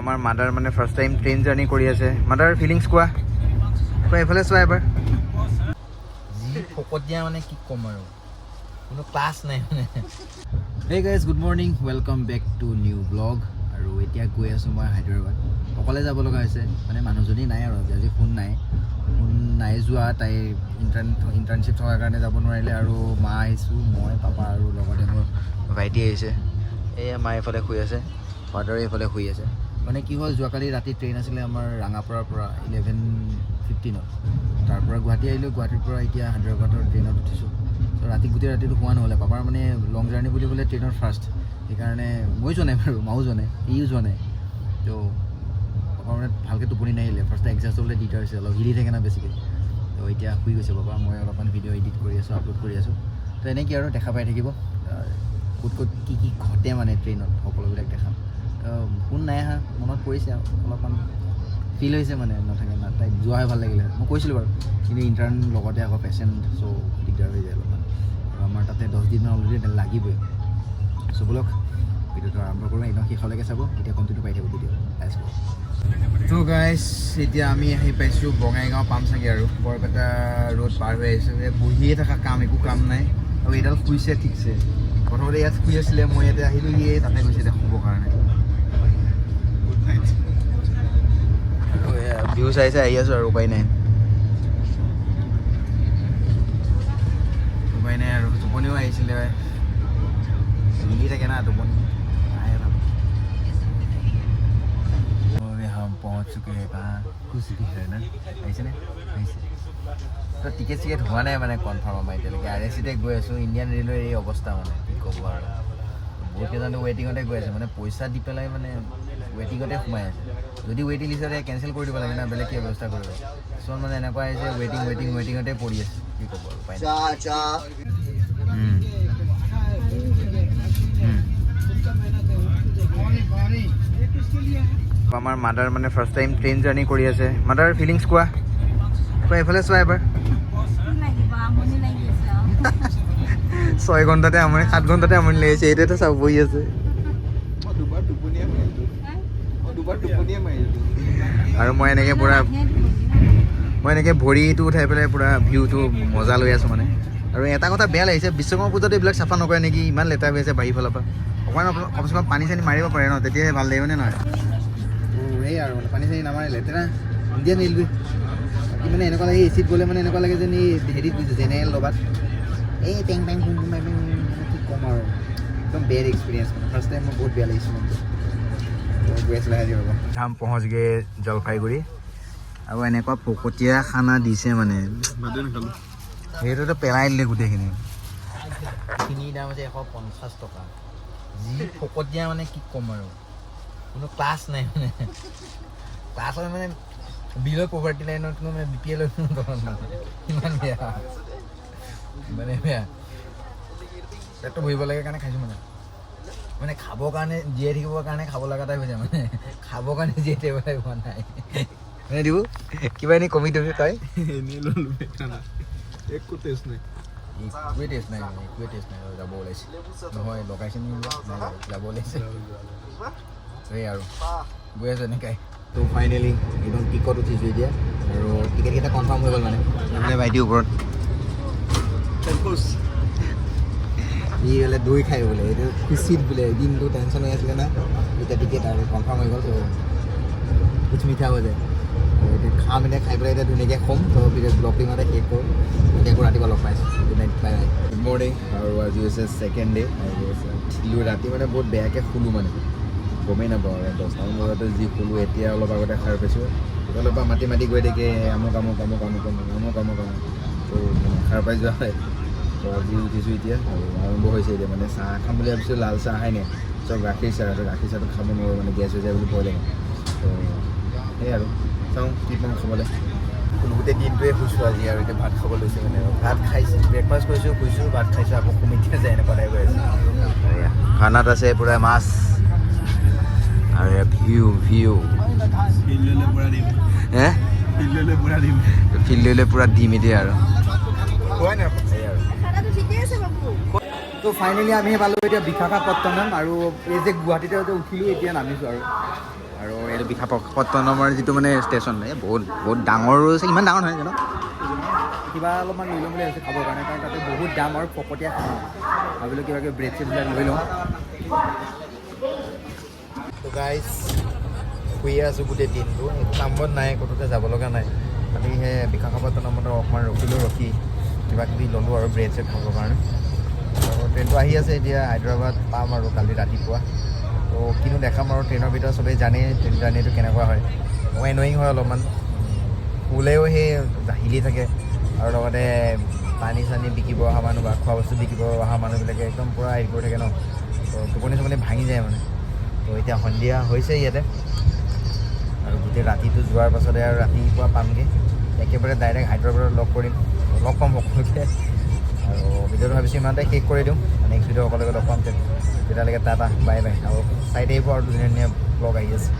আমাৰ মাদাৰ মানে first time train journey কৰি আছে। মাদাৰ ফিলিংছ কোৱা? কোৱা এইফালে চোৱা এবাৰ। যি ফকতীয়া মানে কি ক'ম আৰু? কোনো ক্লাছ নাই মানে। Hey guys good morning welcome back to new vlog আৰু এতিয়া গৈ আছোঁ মই হায়দৰাবাদ। অকলে যাব লগা হৈছে। মানে মানুহজনী নাই আৰু আজি ফোন নাই। ফোন নাই যোৱা তাই ইণ্টাৰ্ণ ইণ্টাৰ্ণশ্বিপ থকাৰ কাৰণে যাব নোৱাৰিলে। আৰু মা আহিছোঁ মই পাপা আৰু লগতে মোৰ ভাইটি আহিছে। এয়া মা এইফালে শুই আছে ফাদাৰ এইফালে শুই আছে। মানে কি হ'ল যোৱাকালি ৰাতি ট্ৰেইন আছিলে আমাৰ ৰাঙাপাৰাৰ পৰা ইলেভেন ফিফটিনত তাৰ পৰা গুৱাহাটী আহিলোঁ গুৱাহাটীৰ পৰা এতিয়া হায়দৰাবাদৰ ট্ৰেইনত উঠিছোঁ। ৰাতি গোটেই ৰাতিটো শোৱা নহ'লে। পাপাৰ মানে লং জাৰ্ণি বুলি ক'লে ট্ৰেইনত ফাৰ্ষ্ট সেইকাৰণে মই নাই বাৰু মাও নাই ইও নাই। ত' পাপাৰ মানে ভালকৈ টোপনি নাহিলে। ফাৰ্ষ্টে এডজাষ্ট হ'বলৈ দিগদাৰ হৈছে অলপ হিলি থাকে না বেছিকৈ ত' এতিয়া শুই গৈছে পাপা মই অলপমান ভিডিঅ' এডিট কৰি আছোঁ আপলোড কৰি আছোঁ। ত' এনেকৈ আৰু দেখা পাই থাকিব। ক'ত ক'ত কি কি ঘটে মানে ট্ৰেইনত সকলোবিলাক দেখাম। ফোন নাই অহা মনত পৰিছে আৰু অলপমান ফিল হৈছে মানে নাথাকে না, তাইক যোৱা হয় ভালো লাগিলে। মই কৈছিলোঁ বাৰু, কিন্তু ইণ্টাৰ্ণ লগতে আকৌ পেচেণ্ট চ' দিগদাৰ হৈ যায় অলপমান। আমাৰ তাতে দহ দিনমান অলৰেডি লাগিবই। চ' ব'লক, ভিডিঅ'টো আৰম্ভ কৰোঁ একদম শেষলৈকে চাব, এতিয়া কণ্টিনিউ পাই থাকিব ভিডিঅ' লাইছ তো গাইজ এতিয়া আমি আহি পাইছোঁ বঙাইগাঁও পাম চাগে আৰু। বৰপেটা ৰোড পাৰ হৈ আহিছোঁ বহিয়ে থকা কাম, একো কাম নাই। আৰু এইডাল শুইছে ঠিকছে। প্ৰথমতে ইয়াত শুই আছিলে, মই ইয়াতে আহিলোঁ ইয়ে তাতে গৈছে এতিয়া শুবৰ কাৰণে। Iusay sa iyo sir, rupay na yun Rupay na yun, tupon niyo ay sila ba Hindi sa kina, tupon niyo Ay, ram pahunc chukay pa Kusi ki hira na Aisa na, aisa So, tiket siket huwa na yun manay confirm amai tila Kaya resi tek goya so, Indian Railway yung obosta manay Kiko buwara Bukit na lo waiting on tek goya so, manay poisa di pala yun manay ৱেটিঙতে সোমাই আছে। যদি ৱেটিং লিষ্টতে cancel কৰি দিব লাগে না বেলেগ কি ব্যৱস্থা কৰিব। কিছুমান মানে এনেকুৱা আহিছে ৱেটিং ৱেটিং ৱেটিঙতে পৰি আছে কি ক'ব আৰু। আমাৰ মাদাৰ মানে ফাৰ্ষ্ট টাইম ট্ৰেইন জাৰ্ণি কৰি আছে। মাদাৰ ফিলিংছ কোৱা? কোৱা এইফালে চোৱা এবাৰ। ছয় ঘণ্টাতে আমনি সাত ঘণ্টাতে আমনি লাগিছে এইটোতে চাব বহি আছে। আৰু মই এনেকৈ পূৰা মই এনেকৈ ভৰিটো উঠাই পেলাই পূৰা ভিউটো মজা লৈ আছোঁ মানে। আৰু এটা কথা বেয়া লাগিছে বিশ্বকৰ্মা পূজাত এইবিলাক চাফা নকৰে নেকি? ইমান লেতেৰা হৈ আছে বাহিৰ ফালৰ পৰা। অকণমান কমচে কম পানী চানী মাৰিব পাৰে ন? তেতিয়াহে ভাল লাগিব নে নহয়? সেই আৰু পানী চানী নামাৰে লেতেৰা। ইণ্ডিয়ান ৰেলৱে বাকী মানে এনেকুৱা লাগে এচিত গ'লে মানে এনেকুৱা লাগে যেন এই হেৰিত গৈছে জেনেৰেল দবাত এই টেং টেং কি ক'ম আৰু। একদম বেড এক্সপিৰিয়েঞ্চ ফাৰ্ষ্ট টাইম মোৰ বহুত বেয়া লাগিছে মনটো। গৈ আছোঁ লাহে ৰ'ব ধাম পहुঁচগে জলপাইগুৰি। আৰু এনেকুৱা পকতীয়া খানা দিছে মানে। সেইটোতো পেলাই দিলে গোটেইখিনি। খিনিৰ দাম হৈছে এশ পঞ্চাছ টকা। যি ফকতীয়া মানে কি ক'ম আৰু। কোনো ক্লাছ নাই মানে। ক্লাছ হয় মানে বিলৰ পভাৰ্টি লাইনত কোনো মানে বি পি এলৰ মানে ইমান বেয়া। মানে বেয়া। পেটটো ভৰিব লাগে কাৰণে খাইছোঁ মানে। মানে খাবৰ কাৰণে জীয়াই থাকিবৰ কাৰণে খাব লগা টাইপ হৈছে মানে। খাবৰ কাৰণে জীয়াই থাকিব লাগিব হোৱা নাই। মানে দিব কিবা এনেই কমি দিবি তই। একো টেষ্ট নাই। একোৱে টেষ্ট নাই মানে একোৱে টেষ্ট নাই। যাব ওলাইছে। নহয় লগাইছে নি বোলে? নাই লগা, যাব ওলাইছে। সেই আৰু গৈ আছোঁ এনেকাই তো ফাইনেলি একদম টিকট উঠিছোঁ এতিয়া। আৰু টিকেটকেইটা কনফাৰ্ম হৈ গ'ল মানে। মানে ভাইটি ওপৰত। সি বোলে দৈ খাই বোলে, এইটো খুচিত বোলে, দিনটো টেনশ্যন হৈ আছিলে না। এতিয়া টিকেট আৰু কনফাৰ্ম হৈ গ'ল, তো কুচ মিঠা হৈ যায়। এতিয়া খাম এতিয়া, খাই পেলাই এতিয়া ধুনীয়াকৈ খোম তো ব্লগটো ইমানতে শেষ কৰোঁ। এতিয়া আকৌ ৰাতিপুৱা লগ পাইছোঁ। Good night bye bye good morning আৰু আজি হৈছে ছেকেণ্ড ডে আৰু উঠিলোঁ ৰাতি মানে বহুত বেয়াকৈ শুলোঁ মানে। গমেই নাপাওঁ, আৰু দহটামান বজাতে যি শুলোঁ, এতিয়া অলপ আগতে সাৰ পাইছোঁ। অলপ মাতি মাতি গৈ থাকে, আমুক আমুক আমুক আমুক আমুক আমুক আমুক আমুক। তো সাৰ পাই যোৱা হয়। তো আজি উঠিছোঁ এতিয়া আৰু আৰম্ভ হৈছে এতিয়া মানে চাহ খাম বুলি ভাবিছোঁ লাল চাহ আহাই নাই চব গাখীৰ চাহ আৰু গাখীৰ চাহটো খাব নোৱাৰোঁ মানে গেছ হৈ যায় বুলি ভয় লাগে। তো সেই আৰু। চাওঁ কি পাওঁ খাবলৈ। গোটেই দিনটোৱে শুইছোঁ আজি আৰু এতিয়া ভাত খাব লৈছোঁ মানে ভাত খাইছোঁ ব্ৰেকফাষ্ট কৰিছোঁ শুইছোঁ ভাত খাইছোঁ আকৌ সুমিতিয়া যায় এনেকুৱা টাইপ হৈ আছে। খানাত আছে পূৰা মাছ আৰু ভিউ ভিউ। ফিল্ডলৈ পূৰা দিম। হে? ফিল্ডলৈ পূৰা দিম। ফিল্ডলৈ পূৰা দিম এতিয়া আৰু। খোৱাই নাই। তো ফাইনেলি আমি পালোঁ এতিয়া বিশাখাপট্টনম আৰু এই যে গুৱাহাটীতে যে উঠিলোঁ এতিয়া নামিছোঁ আৰু। আৰু এইটো বিশাখাপট্টনমৰ যিটো মানে ষ্টেচন এই বহুত বহুত ডাঙৰ আছে ইমান ডাঙৰ নহয় জানো? কিবা অলপমান লৈ ল'ম বুলি ভাবিছোঁ খাবৰ কাৰণে কাৰণ তাতে বহুত দাম আৰু ফকতীয়া খাওঁ ভাবিলোঁ কিবা কিবি ব্ৰেড চেডবিলাক লৈ লওঁ। তো গাইজ শুয়ে আছোঁ গোটেই দিনটো একো কাম বন নাই ক'তোতে যাব লগা নাই। খালি সেই বিশাখাপট্টনমত অকণমান ৰখিলোঁ ৰখি কিবা কিবি ল'লোঁ আৰু ব্ৰেড চেড খাবৰ কাৰণে। ট্ৰেইনটো আহি আছে এতিয়া হায়দৰাবাদ পাম আৰু কালি ৰাতিপুৱা। তো কিনো দেখাম আৰু ট্ৰেইনৰ ভিতৰত চবেই জানেই ট্ৰেইন জাৰ্ণিটো কেনেকুৱা হয়। মই এনয়িং হয় অলপমান। শুলেও সেই হিলি থাকে আৰু লগতে পানী চানী বিকিব অহা মানুহ বা খোৱা বস্তু বিকিব অহা মানুহবিলাকে একদম পূৰা হেৰি কৰি থাকে ন। তো টোপনি চোপনি ভাঙি যায় মানে। তো এতিয়া সন্ধিয়া হৈছে ইয়াতে। আৰু গোটেই ৰাতিটো যোৱাৰ পাছতে আৰু ৰাতিপুৱা পামগৈ। একেবাৰে ডাইৰেক্ট হায়দৰাবাদত লগ কৰিম। লগ পাম সকলোকে। আৰু ভিডিঅ'টো ভাবিছোঁ ইমানতে শেষ কৰি দিওঁ। নেক্সট ভিডিঅ' অকলে লগ পাম তেতিয়ালৈকে টাটা বাই বাই আৰু চাই থাকিব আৰু ধুনীয়া ধুনীয়া ব্লগ আহি আছে।